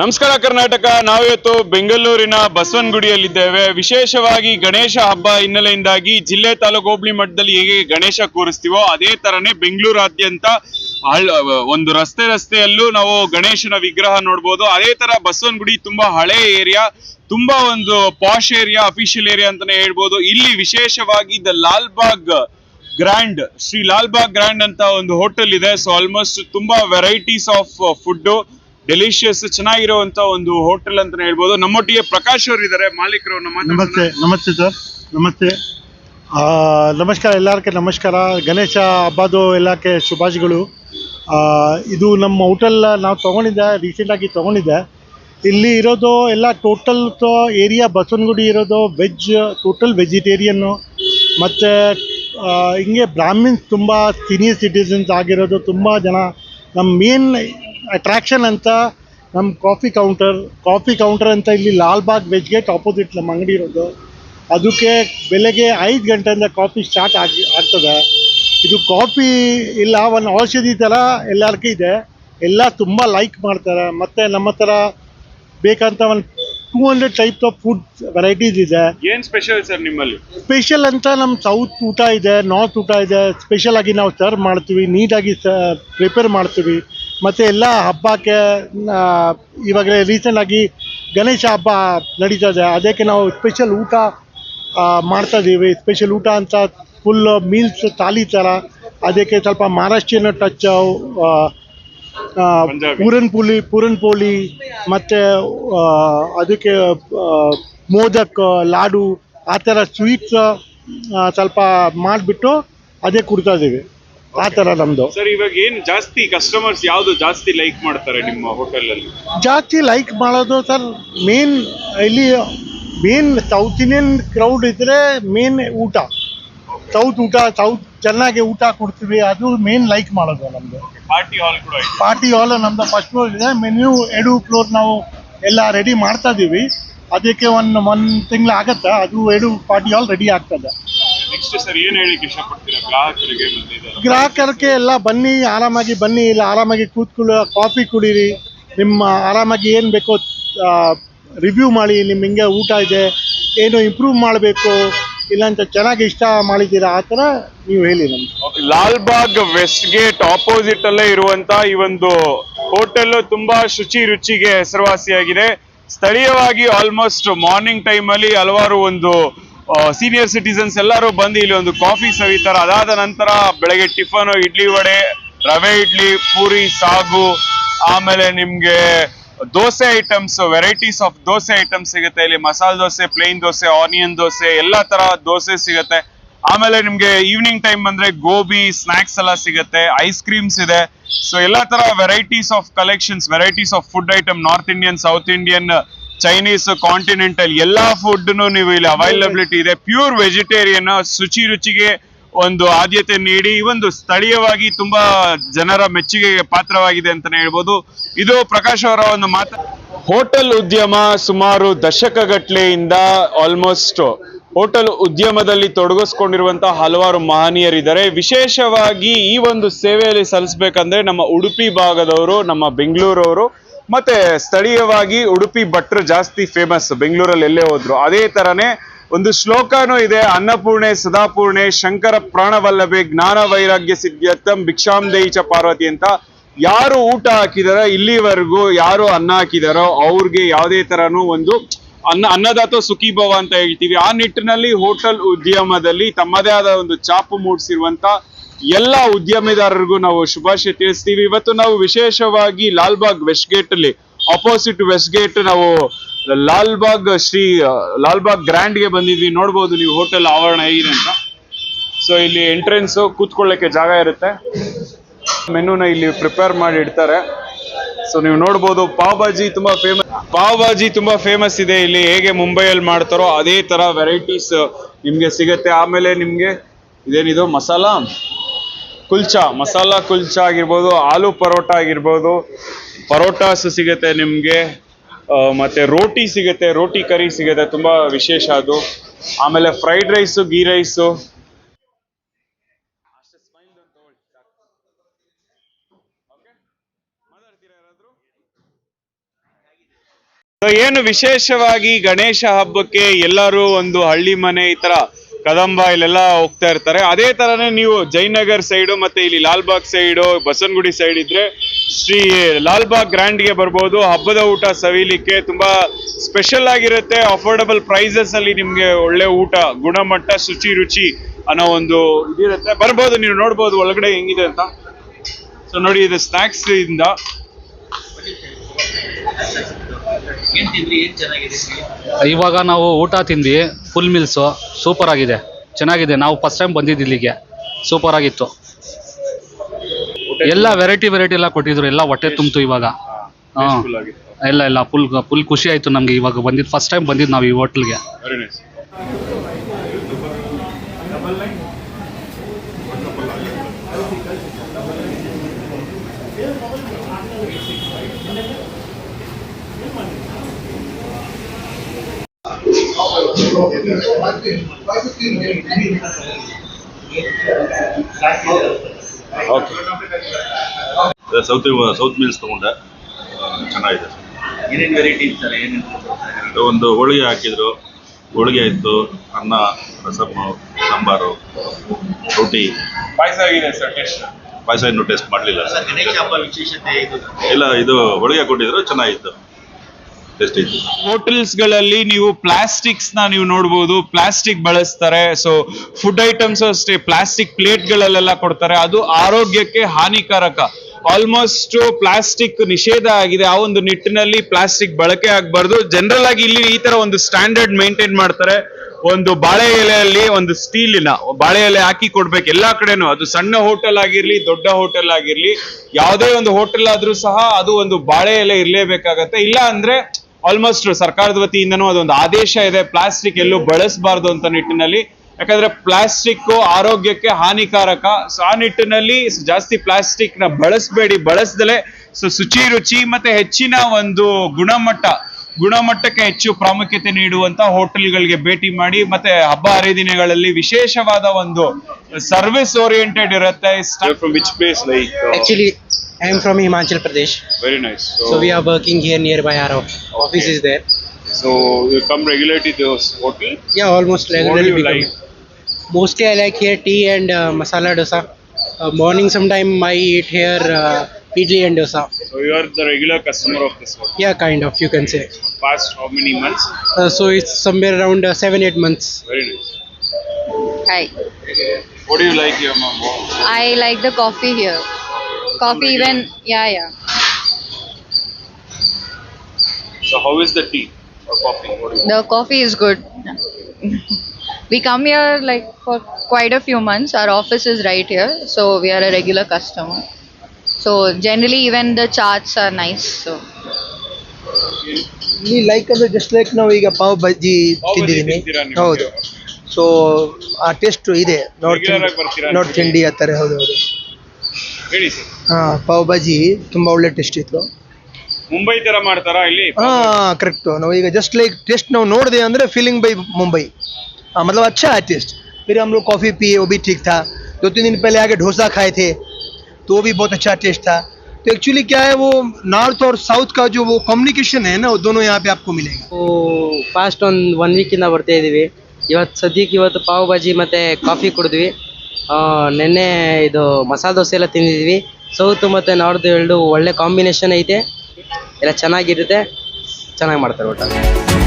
ನಮಸ್ಕಾರ ಕರ್ನಾಟಕ. ನಾವಿವತ್ತು ಬೆಂಗಳೂರಿನ ಬಸವನಗುಡಿಯಲ್ಲಿದ್ದೇವೆ. ವಿಶೇಷವಾಗಿ ಗಣೇಶ ಹಬ್ಬ ಹಿನ್ನೆಲೆಯಿಂದಾಗಿ ಜಿಲ್ಲೆ ತಾಲೂಕು ಹೋಬಳಿ ಮಟ್ಟದಲ್ಲಿ ಹೇಗೆ ಗಣೇಶ ಕೂರಿಸ್ತೀವೋ ಅದೇ ತರನೇ ಬೆಂಗಳೂರಾದ್ಯಂತ ಒಂದು ರಸ್ತೆ ರಸ್ತೆಯಲ್ಲೂ ನಾವು ಗಣೇಶನ ವಿಗ್ರಹ ನೋಡ್ಬೋದು. ಅದೇ ತರ ಬಸವನಗುಡಿ ತುಂಬಾ ಹಳೆ ಏರಿಯಾ, ತುಂಬಾ ಒಂದು ಪಾಶ್ ಏರಿಯಾ, ಅಫಿಷಿಯಲ್ ಏರಿಯಾ ಅಂತಾನೆ ಹೇಳ್ಬೋದು. ಇಲ್ಲಿ ವಿಶೇಷವಾಗಿ the Lalbagh grand, Shri Lalbagh grand ಅಂತ ಒಂದು ಹೋಟೆಲ್ ಇದೆ. ಸೊ ಆಲ್ಮೋಸ್ಟ್ ತುಂಬಾ ವೆರೈಟೀಸ್ ಆಫ್ ಫುಡ್ ಡೆಲಿಷಿಯಸ್ ಚೆನ್ನಾಗಿರುವಂತ ಒಂದು ಹೋಟೆಲ್ ಅಂತಾನೆ ಹೇಳ್ಬೋದು. ನಮ್ಮೊಟ್ಟಿಗೆ ಪ್ರಕಾಶ್ ಅವರು ಇದ್ದಾರೆ ಮಾಲೀಕರು ನಮ್ಮ ನಮಸ್ತೆ ನಮಸ್ತೆ ಸರ್ ನಮಸ್ತೆ. ಆ, ನಮಸ್ಕಾರ ಎಲ್ಲರಿಗೆ ನಮಸ್ಕಾರ. ಗಣೇಶ ಹಬ್ಬದು ಎಲ್ಲಕ್ಕೆ ಶುಭಾಶಯಗಳು. ಆ, ಇದು ನಮ್ಮ ಹೋಟೆಲ್ ನಾವು ತೊಗೊಂಡಿದ್ದೆ ರೀಸೆಂಟಾಗಿ ತೊಗೊಂಡಿದ್ದೆ. ಇಲ್ಲಿ ಇರೋದು ಎಲ್ಲ ಟೋಟಲ್ ಏರಿಯಾ ಬಸವನಗುಡಿ ಇರೋದು ವೆಜ್ ಟೋಟಲ್ ವೆಜಿಟೇರಿಯನ್ನು ಮತ್ತು ಹಿಂಗೆ ಬ್ರಾಹ್ಮಿನ್ಸ್ ತುಂಬ ಸೀನಿಯರ್ ಸಿಟಿಸನ್ಸ್ ಆಗಿರೋದು ತುಂಬ ಜನ. ನಮ್ಮ ಮೇನ್ ಅಟ್ರಾಕ್ಷನ್ ಅಂತ ನಮ್ಮ ಕಾಫಿ ಕೌಂಟರ್ ಕಾಫಿ ಕೌಂಟರ್ ಅಂತ ಇಲ್ಲಿ ಲಾಲ್ಬಾಗ್ ವೆಜ್ ಗೇಟ್ ಆಪೋಸಿಟ್ ನಮ್ಮ ಅಂಗಡಿ ಇರೋದು. ಅದಕ್ಕೆ ಬೆಳಗ್ಗೆ ಐದು ಗಂಟೆಯಿಂದ ಕಾಫಿ ಸ್ಟಾರ್ಟ್ ಆಗಿ ಆಗ್ತದೆ. ಇದು ಕಾಫಿ ಇಲ್ಲ ಒಂದು ಔಷಧಿ ಥರ ಎಲ್ಲರಿಗೂ ಇದೆ. ಎಲ್ಲ ತುಂಬ ಲೈಕ್ ಮಾಡ್ತಾರೆ. ಮತ್ತು ನಮ್ಮ ಹತ್ರ ಬೇಕಂತ ಒಂದು two hundred types of food varieties ಇದೆ. ಏನು ಸ್ಪೆಷಲ್ ಸರ್ ನಿಮ್ಮಲ್ಲಿ? ಸ್ಪೆಷಲ್ ಅಂತ ನಮ್ಮ ಸೌತ್ ಊಟ ಇದೆ ನಾರ್ತ್ ಊಟ ಇದೆ. ಸ್ಪೆಷಲ್ ಆಗಿ ನಾವು ಸರ್ವ್ ಮಾಡ್ತೀವಿ ನೀಟಾಗಿ ಸ ಪ್ರಿಪೇರ್ ಮಾಡ್ತೀವಿ. ಮತ್ತು ಎಲ್ಲ ಹಬ್ಬಕ್ಕೆ ಇವಾಗ ಇವಾಗಲೇ ರೀಸೆಂಟ್ ಆಗಿ ಗಣೇಶ ಹಬ್ಬ ನಡೀತಾ ಇದೆ. ಅದಕ್ಕೆ ನಾವು ಸ್ಪೆಷಲ್ ಊಟ ಮಾಡ್ತಾ ಇದ್ದೀವಿ ಸ್ಪೆಷಲ್ ಊಟ ಅಂತ ಫುಲ್ ಮೀಲ್ಸ್ ತಾಲಿ ಥರ ಅದಕ್ಕೆ ಸ್ವಲ್ಪ ಮಹಾರಾಷ್ಟ್ರೀಯನ ಟಚ್. ಪೂರನ್ ಪೋಲಿ ಪೂರನ್ ಪೋಲಿ ಮತ್ತು ಅದಕ್ಕೆ ಮೋದಕ್ ಲಾಡು ಆ ಥರ ಸ್ವೀಟ್ಸ್ ಸ್ವಲ್ಪ ಮಾಡಿಬಿಟ್ಟು ಅದೇ ಕೊಡ್ತಾ ಇದ್ದೀವಿ ಆ ಥರ ನಮ್ಮದು ಸರ್ ಇವಾಗ ಏನ್ ಜಾಸ್ತಿ ಕಸ್ಟಮರ್ಸ್ ಯಾವ್ದು ಜಾಸ್ತಿ ಲೈಕ್ ಮಾಡ್ತಾರೆ ನಿಮ್ಮ ಹೋಟೆಲ್ ಅಲ್ಲಿ? ಜಾಸ್ತಿ ಲೈಕ್ ಮಾಡೋದು ಸರ್ ಮೇನ್ ಇಲ್ಲಿ ಮೇನ್ ಸೌತ್ ಇಂಡಿಯನ್ ಕ್ರೌಡ್ ಇದ್ರೆ ಮೇನ್ ಊಟ. ಸೌತ್ ಊಟ ಸೌತ್ ಚೆನ್ನಾಗಿ ಊಟ ಕೊಡ್ತೀವಿ ಅದು ಮೇನ್ ಲೈಕ್ ಮಾಡೋದು ನಮ್ಮದು ಪಾರ್ಟಿ ಹಾಲ್ ಕೂಡ ಇದೆ. ಪಾರ್ಟಿ ಹಾಲ್ ನಮ್ದು ಫಸ್ಟ್ ಫ್ಲೋರ್ ಇದೆ ಮೆನ್ಯೂ ಎರಡು ಫ್ಲೋರ್ ನಾವು ಎಲ್ಲ ರೆಡಿ ಮಾಡ್ತಾ ಇದೀವಿ. ಅದಕ್ಕೆ ಒಂದು ಒಂದು ತಿಂಗಳು ಆಗತ್ತೆ ಅದು ಎರಡು ಪಾರ್ಟಿ ಹಾಲ್ ರೆಡಿ ಆಗ್ತದೆ. ನೆಕ್ಸ್ಟ್ ಸರ್ ಏನ್ ಹೇಳಿ ಇಷ್ಟಪಡ್ತೀರಾ? ಗ್ರಾಹಕರಿಗೆ ಗ್ರಾಹಕರಿಗೆ ಎಲ್ಲ ಬನ್ನಿ ಆರಾಮಾಗಿ ಬನ್ನಿ ಇಲ್ಲ ಆರಾಮಾಗಿ ಕೂತ್ಕೊಳ್ಳೋ ಕಾಫಿ ಕುಡೀರಿ ನಿಮ್ಮ ಆರಾಮಾಗಿ ಏನು ಬೇಕೋ ರಿವ್ಯೂ ಮಾಡಿ ನಿಮ್ಮ ಹಿಂಗೆ ಊಟ ಇದೆ ಏನು ಇಂಪ್ರೂವ್ ಮಾಡಬೇಕು ಇಲ್ಲಾಂತ ಚೆನ್ನಾಗಿ ಇಷ್ಟ ಮಾಡಿದ್ದೀರಾ ಆ ಥರ ನೀವು ಹೇಳಿ ನಮ್ಗೆ. ಲಾಲ್ಬಾಗ್ ವೆಸ್ಟ್ ಗೇಟ್ ಆಪೋಸಿಟ್ ಅಲ್ಲೇ ಇರುವಂತ ಈ ಒಂದು ಹೋಟೆಲ್ ತುಂಬಾ ಶುಚಿ ರುಚಿಗೆ ಹೆಸರುವಾಸಿಯಾಗಿದೆ. ಸ್ಥಳೀಯವಾಗಿ ಆಲ್ಮೋಸ್ಟ್ ಮಾರ್ನಿಂಗ್ ಟೈಮ್ ಅಲ್ಲಿ ಹಲವಾರು ಒಂದು ಸೀನಿಯರ್ ಸಿಟಿಸನ್ಸ್ ಎಲ್ಲರೂ ಬಂದು ಇಲ್ಲಿ ಒಂದು ಕಾಫಿ ಸವಿತಾರೆ ಅದಾದ ನಂತರ ಬೆಳಗ್ಗೆ ಟಿಫನ್, ಇಡ್ಲಿ ವಡೆ, ರವೆ ಇಡ್ಲಿ, ಪೂರಿ, ಸಾಗು, ಆಮೇಲೆ ನಿಮ್ಗೆ dosa items varieties of dosa items ಸಿಗುತ್ತೆ. ಇಲ್ಲಿ ಮಸಾಲೆ ದೋಸೆ ಪ್ಲೇನ್ ದೋಸೆ ಆನಿಯನ್ ದೋಸೆ, ಎಲ್ಲಾ ತರ ದೋಸೆ ಸಿಗುತ್ತೆ. ಆಮೇಲೆ ನಿಮ್ಗೆ ಈವ್ನಿಂಗ್ ಟೈಮ್ ಬಂದ್ರೆ ಗೋಬಿ ಸ್ನಾಕ್ಸ್ ಎಲ್ಲ ಸಿಗುತ್ತೆ ಐಸ್ ಕ್ರೀಮ್ಸ್ ಇದೆ. ಸೊ ಎಲ್ಲಾ ತರ varieties of collections varieties of food item north Indian south Indian Chinese continental ಎಲ್ಲಾ ಫುಡ್ ನೀವು ಇಲ್ಲಿ ಅವೈಲಬಿಲಿಟಿ ಇದೆ. ಪ್ಯೂರ್ ವೆಜಿಟೇರಿಯನ್ ಶುಚಿ ರುಚಿಗೆ ಒಂದು ಆದ್ಯತೆ ನೀಡಿ. ಈ ಒಂದು ಸ್ಥಳೀಯವಾಗಿ ತುಂಬಾ ಜನರ ಮೆಚ್ಚುಗೆಗೆ ಪಾತ್ರವಾಗಿದೆ ಅಂತಾನೆ ಹೇಳ್ಬೋದು. ಇದು ಪ್ರಕಾಶ್ ಅವರ ಒಂದು ಮಾತು ಹೋಟೆಲ್ ಉದ್ಯಮ ಸುಮಾರು ದಶಕಗಟ್ಲೆಯಿಂದ ಆಲ್ಮೋಸ್ಟ್ ಹೋಟೆಲ್ ಉದ್ಯಮದಲ್ಲಿ ತೊಡಗಿಸ್ಕೊಂಡಿರುವಂತಹ ಹಲವಾರು ಮಹನೀಯರಿದ್ದಾರೆ. ವಿಶೇಷವಾಗಿ ಈ ಒಂದು ಸೇವೆಯಲ್ಲಿ ಸಲ್ಲಿಸ್ಬೇಕಂದ್ರೆ ನಮ್ಮ ಉಡುಪಿ ಭಾಗದವರು, ನಮ್ಮ ಬೆಂಗಳೂರವರು ಮತ್ತೆ ಸ್ಥಳೀಯವಾಗಿ ಉಡುಪಿ ಭಟ್ರು ಜಾಸ್ತಿ ಫೇಮಸ್ ಬೆಂಗಳೂರಲ್ಲಿ ಎಲ್ಲೇ ಹೋದ್ರು. ಅದೇ ತರನೇ ಒಂದು ಶ್ಲೋಕನೂ ಇದೆ. ಅನ್ನಪೂರ್ಣೆ, ಸದಾಪೂರ್ಣೆ, ಶಂಕರ ಪ್ರಾಣವಲ್ಲವೇ ಜ್ಞಾನ ವೈರಾಗ್ಯ ಸಿದ್ಧ್ಯರ್ಥಂ, ಭಿಕ್ಷಾಂ ದೇಯಿಚ ಪಾರ್ವತಿ ಅಂತ ಯಾರು ಊಟ ಹಾಕಿದಾರೋ ಇಲ್ಲಿವರೆಗೂ ಯಾರು ಅನ್ನ ಹಾಕಿದಾರೋ ಅವ್ರಿಗೆ ಯಾವುದೇ ತರನು ಒಂದು ಅನ್ನ, ಅನ್ನದಾತ ಸುಖಿ ಭವ ಅಂತ ಹೇಳ್ತೀವಿ. ಆ ನಿಟ್ಟಿನಲ್ಲಿ ಹೋಟೆಲ್ ಉದ್ಯಮದಲ್ಲಿ ತಮ್ಮದೇ ಆದ ಒಂದು ಚಾಪು ಮೂಡಿಸಿರುವಂತ ಎಲ್ಲ ಉದ್ಯಮಿದಾರರಿಗೂ ನಾವು ಶುಭಾಶಯ ತಿಳಿಸ್ತೀವಿ. ಇವತ್ತು ನಾವು ವಿಶೇಷವಾಗಿ ಲಾಲ್ಬಾಗ್ ವೆಸ್ಟ್ ಗೇಟ್ ಅಲ್ಲಿ ಅಪೋಸಿಟ್ ವೆಸ್ಟ್ ಗೇಟ್ ನಾವು ಲಾಲ್ಬಾಗ್ ಶ್ರೀ ಲಾಲ್ಬಾಗ್ ಗ್ರ್ಯಾಂಡ್ಗೆ ಬಂದಿದ್ವಿ. ನೋಡ್ಬೋದು ನೀವು ಹೋಟೆಲ್ ಆವರಣ ಹೇಗಿದೆ ಅಂತ. ಸೊ ಇಲ್ಲಿ ಎಂಟ್ರೆನ್ಸ್ ಕೂತ್ಕೊಳ್ಳಕ್ಕೆ ಜಾಗ ಇರುತ್ತೆ. ಮೆನುನ ಇಲ್ಲಿ ಪ್ರಿಪೇರ್ ಮಾಡಿ ಇಡ್ತಾರೆ. ಸೊ ನೀವು ನೋಡ್ಬೋದು ಪಾವ್ ಭಾಜಿ ತುಂಬಾ ಫೇಮಸ್ ಪಾವ್ ಭಾಜಿ ತುಂಬಾ ಫೇಮಸ್ ಇದೆ. ಇಲ್ಲಿ ಹೇಗೆ ಮುಂಬೈಯಲ್ಲಿ ಮಾಡ್ತಾರೋ ಅದೇ ತರ ವೆರೈಟೀಸ್ ನಿಮ್ಗೆ ಸಿಗತ್ತೆ. ಆಮೇಲೆ ನಿಮ್ಗೆ ಇದೇನಿದು ಮಸಾಲಾ? ಕುಲ್ಚಾ, ಮಸಾಲಾ ಕುಲ್ಚಾ ಆಗಿರ್ಬೋದು, ಆಲೂ ಪರೋಟ ಆಗಿರ್ಬೋದು. ಪರೋಟಾಸ್ ಸಿಗುತ್ತೆ ನಿಮಗೆ. ಮತ್ತೆ ರೋಟಿ ಸಿಗುತ್ತೆ, ರೋಟಿ ಕರಿ ಸಿಗುತ್ತೆ, ತುಂಬಾ ವಿಶೇಷ ಅದು. ಆಮೇಲೆ ಫ್ರೈಡ್ ರೈಸು ಗೀ ರೈಸು ಏನು ವಿಶೇಷವಾಗಿ ಗಣೇಶ ಹಬ್ಬಕ್ಕೆ ಎಲ್ಲರೂ ಒಂದು ಹಳ್ಳಿ ಮನೆ ಈ ತರ ಕದಂಬ ಇಲ್ಲೆಲ್ಲ ಹೋಗ್ತಾ ಇರ್ತಾರೆ. ಅದೇ ತರನೇ ನೀವು ಜಯನಗರ್ ಸೈಡು ಮತ್ತೆ ಇಲ್ಲಿ ಲಾಲ್ಬಾಗ್ ಸೈಡು ಬಸವನಗುಡಿ ಸೈಡ್ ಇದ್ರೆ ಶ್ರೀ ಲಾಲ್ಬಾಗ್ ಗ್ರ್ಯಾಂಡ್ಗೆ ಬರ್ಬೋದು. ಹಬ್ಬದ ಊಟ ಸವಿಲಿಕ್ಕೆ ತುಂಬಾ ಸ್ಪೆಷಲ್ ಆಗಿರುತ್ತೆ. ಅಫೋರ್ಡಬಲ್ ಪ್ರೈಸಸ್ ಅಲ್ಲಿ ನಿಮ್ಗೆ ಒಳ್ಳೆ ಊಟ, ಗುಣಮಟ್ಟ, ಶುಚಿ ರುಚಿ ಅನ್ನೋ ಒಂದು ಇದಿರುತ್ತೆ. ಬರ್ಬೋದು, ನೀವು ನೋಡ್ಬೋದು ಒಳಗಡೆ ಹೆಂಗಿದೆ ಅಂತ. ಸೊ ನೋಡಿ, ಇದು ಸ್ನಾಕ್ಸ್ ಇಂದ. ಏನ್ ತಿಂದ್ರಿ ಏನ್ ಚೆನ್ನಾಗಿದೆ ಇವಾಗ ನಾವು ಊಟ ತಿಂದ್ವಿ ಫುಲ್ ಮೀಲ್ಸು ಸೂಪರ್ ಆಗಿದೆ. ಚೆನ್ನಾಗಿದೆ. ನಾವು ಫಸ್ಟ್ ಟೈಮ್ ಬಂದಿದ್ದು ಇಲ್ಲಿಗೆ. ಸೂಪರ್ ಆಗಿತ್ತು. ಎಲ್ಲ ವೆರೈಟಿ ವೆರೈಟಿ ಎಲ್ಲ ಕೊಟ್ಟಿದ್ರು. ಎಲ್ಲ ಹೊಟ್ಟೆ ತುಂಬಿತು ಇವಾಗ. ಎಲ್ಲ ಎಲ್ಲ ಆಗಿತ್ತು. ಇಲ್ಲ ಇಲ್ಲ ಫುಲ್ ಫುಲ್ ಖುಷಿ ಆಯ್ತು ನಮಗೆ ಇವಾಗ ಬಂದಿದ್ದು. ಫಸ್ಟ್ ಟೈಮ್ ಬಂದಿದ್ದು ನಾವು ಈ ಹೋಟ್ಲ್ಗೆ very nice okay. South south meals ತಗೊಂಡೆ. ಚೆನ್ನಾಗಿದೆ. ಏನೇನ್ ವೆರೈಟಿ ಏನೇನ್ ಒಂದು ಹೋಳಿಗೆ ಹಾಕಿದ್ರು. ಹೋಳಿಗೆ ಇತ್ತು ಅನ್ನ ರಸಮ್ಮು ಸಾಂಬಾರು ರೊಟ್ಟಿ. ಪಾಯಸ ಆಗಿದೆ ಸರ್ ಟೇಸ್ಟ್ ಪಾಯಸ ಇನ್ನೂ ಟೇಸ್ಟ್ ಮಾಡಲಿಲ್ಲ ಸರ್. ಗಣೇಶ ಹಬ್ಬ ವಿಶೇಷತೆ ಇದು. ಇಲ್ಲ ಇದು ಹೋಳಿಗೆ ಕೊಟ್ಟಿದ್ರು ಚೆನ್ನಾಗಿತ್ತು. ಇತ್ತು ಹೋಟೆಲ್ಸ್ಗಳಲ್ಲಿ ನೀವು ಪ್ಲಾಸ್ಟಿಕ್ಸ್ನ ನೀವು ನೋಡಬಹುದು ಪ್ಲಾಸ್ಟಿಕ್ ಬಳಸ್ತಾರೆ ಸೊ ಫುಡ್ ಐಟಮ್ಸ್ ಅಷ್ಟೇ ಪ್ಲಾಸ್ಟಿಕ್ ಪ್ಲೇಟ್ ಗಳಲ್ಲೆಲ್ಲ ಕೊಡ್ತಾರೆ, ಅದು ಆರೋಗ್ಯಕ್ಕೆ ಹಾನಿಕಾರಕ. ಆಲ್ಮೋಸ್ಟ್ ಪ್ಲಾಸ್ಟಿಕ್ ನಿಷೇಧ ಆಗಿದೆ, ಆ ಒಂದು ನಿಟ್ಟಿನಲ್ಲಿ ಪ್ಲಾಸ್ಟಿಕ್ ಬಳಕೆ ಆಗಬಾರ್ದು. ಜನರಲ್ ಆಗಿ ಇಲ್ಲಿ ಈ ತರ ಒಂದು ಸ್ಟ್ಯಾಂಡರ್ಡ್ ಮೇಂಟೈನ್ ಮಾಡ್ತಾರೆ, ಒಂದು ಬಾಳೆ ಎಲೆಯಲ್ಲಿ ಒಂದು ಸ್ಟೀಲಿನ ಬಾಳೆ ಎಲೆ ಹಾಕಿ ಕೊಡ್ಬೇಕು ಎಲ್ಲಾ ಕಡೆನೂ, ಅದು ಸಣ್ಣ ಹೋಟೆಲ್ ಆಗಿರ್ಲಿ, ದೊಡ್ಡ ಹೋಟೆಲ್ ಆಗಿರ್ಲಿ, ಯಾವುದೇ ಒಂದು ಹೋಟೆಲ್ ಆದ್ರೂ ಸಹ ಅದು ಒಂದು ಬಾಳೆ ಎಲೆ ಇರ್ಲೇಬೇಕಾಗತ್ತೆ. ಇಲ್ಲ ಅಂದ್ರೆ ಆಲ್ಮೋಸ್ಟ್ ಸರ್ಕಾರದ ವತಿಯಿಂದನೂ ಅದೊಂದು ಆದೇಶ ಇದೆ. ಪ್ಲಾಸ್ಟಿಕ್ ಎಲ್ಲೂ ಬಳಸಬಾರ್ದು ಅಂತ ನಿಟ್ಟಿನಲ್ಲಿ. ಯಾಕಂದ್ರೆ ಪ್ಲಾಸ್ಟಿಕ್ ಆರೋಗ್ಯಕ್ಕೆ ಹಾನಿಕಾರಕ. ಸೊ ಆ ನಿಟ್ಟಿನಲ್ಲಿ ಜಾಸ್ತಿ ಪ್ಲಾಸ್ಟಿಕ್ನ ಬಳಸಬೇಡಿ. ಬಳಸದಲೆ ಸೊ ಶುಚಿ ರುಚಿ ಮತ್ತೆ ಹೆಚ್ಚಿನ ಒಂದು ಗುಣಮಟ್ಟ. ಗುಣಮಟ್ಟಕ್ಕೆ ಹೆಚ್ಚು ಪ್ರಾಮುಖ್ಯತೆ ನೀಡುವಂತ ಹೋಟೆಲ್ಗಳಿಗೆ ಭೇಟಿ ಮಾಡಿ ಮತ್ತೆ ಹಬ್ಬ ಹರಿದಿನಗಳಲ್ಲಿ ವಿಶೇಷವಾದ ಒಂದು ಸರ್ವಿಸ್ ಓರಿಯೆಂಟೆಡ್ ಇರುತ್ತೆ Actually, I am from Himachal Pradesh, very nice so we are working here nearby. Our office is there. So you come regulate hotel Yeah, almost What do regularly. you we come. Mostly, I like here tea and uh, masala dosa. Uh, morning, sometime I eat here uh, idli and dosa. So you are the regular customer of this hotel. Yeah, kind of. You can say. Past how many months? Uh, so it's somewhere around uh, seven, eight months. Very nice. Hi. What do you like here, mom? I like the coffee here. Coffee even yeah yeah. So how is the tea or coffee? What do you The coffee is good. we come here like for quite a few months. Our office is right here, so we are a regular customer. So generally even the charts are nice. So. ಇಲ್ಲಿ like ಅಂದ್ರೆ just like ನಾವು ಈಗ ಪಾವ್ ಬಜ್ಜಿ ಪಾವ್ ತಿಂದಿದ್ದೀನಿ ಹೌದು. So ಆ taste ಇದೆ. North India ಆಗಿ north ಇಂಡಿ ಆ ಹೌದು ಹೌದು. ಹಾ ಪಾವ್ ಬಜ್ಜಿ ತುಂಬಾ ಒಳ್ಳೆ ಟೇಸ್ಟ್ ಇತ್ತು. ಮುಂಬೈ ತರ ಮಾಡ್ತಾರಾ ಇಲ್ಲಿ? ಹಾ ಕರೆಕ್ಟ್ ನಾವು ಈಗ ಜಸ್ಟ್ ಲೈಕ್ ಟೇಸ್ಟ್ ನಾವು ನೋಡಿದೆ ಅಂದ್ರೆ ಫೀಲಿಂಗ್ ಬೈ ಮುಂಬೈ. ಆ, मतलब अच्छा है टेस्ट फिर ಕಾಫಿ लोग कॉफ़ी पिए वो भी ठीक था दो तीन दिन पहले आके डोसा तो वो भी बहुत अच्छा टेस्ट था तो एक्चुअली क्या है वो नॉर्थ और साउथ का जो वो कम्युनिकेशन है ना वो दोनों यहाँ पे आपको मिलेगा ಫಾಸ್ಟ್ ಒಂದು ಒನ್ ವೀಕಿಂದ ಬರ್ತಾ ಇದ್ದೀವಿ ಇವತ್ತು ಸದ್ಯಕ್ಕೆ ಇವತ್ತು ಪಾವ್ ಭಾಜಿ ಮತ್ತು ಕಾಫಿ ಕುಡಿದ್ವಿ ಆ, ನೆನ್ನೆ ಇದು ಮಸಾಲೆ ದೋಸೆ ಎಲ್ಲ ತಿಂದಿದ್ವಿ ಸೌತ್ ಮತ್ತು ನಾರ್ತ್ ಎರಡು ಒಳ್ಳೆ ಕಾಂಬಿನೇಷನ್ ಐತೆ ಎಲ್ಲ ಚೆನ್ನಾಗಿರುತ್ತೆ ಚೆನ್ನಾಗಿ ಮಾಡ್ತಾರೆ ಊಟ